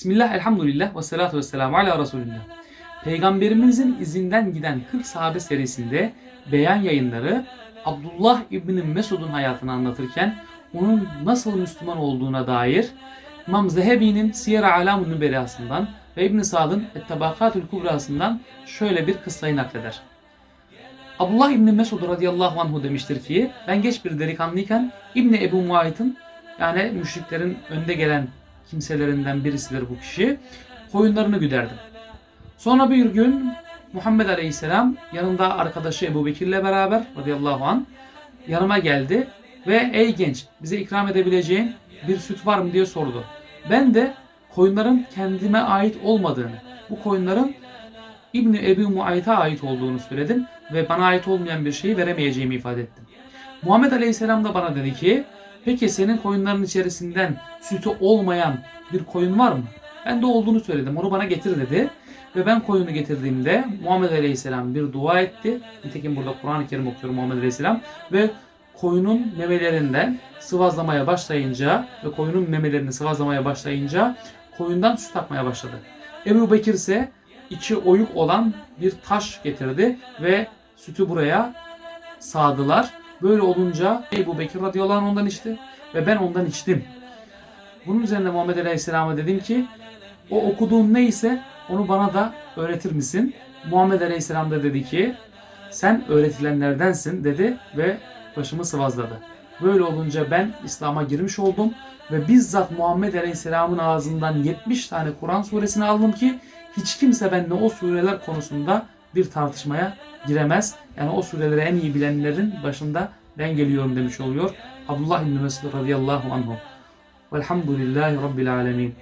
Bismillah, elhamdülillah ve salatu ve selamu ala Resulillah. Peygamberimizin izinden giden 40 sahabe serisinde beyan yayınları Abdullah İbni Mesud'un hayatını anlatırken onun nasıl Müslüman olduğuna dair İmam Zehebi'nin Siyer-i Alam-ı Nüberasından ve İbn Sa'd'ın Ettebakatül Kubrasından şöyle bir kıssayı nakleder. Abdullah İbni Mesud radıyallahu anhu demiştir ki ben geç bir delikanlıyken İbni Ebu Muayt'ın yani müşriklerin önde gelen kimselerinden birisidir bu kişi. Koyunlarını güderdim. Sonra bir gün Muhammed Aleyhisselam yanında arkadaşı Ebu Bekir'le beraber radıyallahu an yanıma geldi ve ey genç bize ikram edebileceğin bir süt var mı diye sordu. Ben de koyunların kendime ait olmadığını, bu koyunların İbni Ebu Muayt'a ait olduğunu söyledim ve bana ait olmayan bir şeyi veremeyeceğimi ifade ettim. Muhammed Aleyhisselam da bana dedi ki peki senin koyunların içerisinden sütü olmayan bir koyun var mı? Ben de olduğunu söyledim. Onu bana getir dedi. Ve ben koyunu getirdiğimde Muhammed Aleyhisselam bir dua etti. Nitekim burada Kur'an-ı Kerim okuyorum Muhammed Aleyhisselam. Ve koyunun memelerinden sıvazlamaya başlayınca ve koyunun memelerini sıvazlamaya başlayınca koyundan süt akmaya başladı. Ebu Bekir ise içi oyuk olan bir taş getirdi ve sütü buraya sağdılar. Böyle olunca Ebu Bekir radıyallahu anh ondan içti ve ben ondan içtim. Bunun üzerine Muhammed Aleyhisselam'a dedim ki o okuduğun neyse onu bana da öğretir misin? Muhammed Aleyhisselam da dedi ki sen öğretilenlerdensin dedi ve başımı sıvazladı. Böyle olunca ben İslam'a girmiş oldum ve bizzat Muhammed Aleyhisselam'ın ağzından 70 tane Kur'an suresini aldım ki hiç kimse benimle o sureler konusunda bir tartışmaya giremez. Yani o sureleri en iyi bilenlerin başında ben geliyorum demiş oluyor. Abdullah İbni Mesud radıyallahu anhu. Velhamdülillahi Rabbil alemin.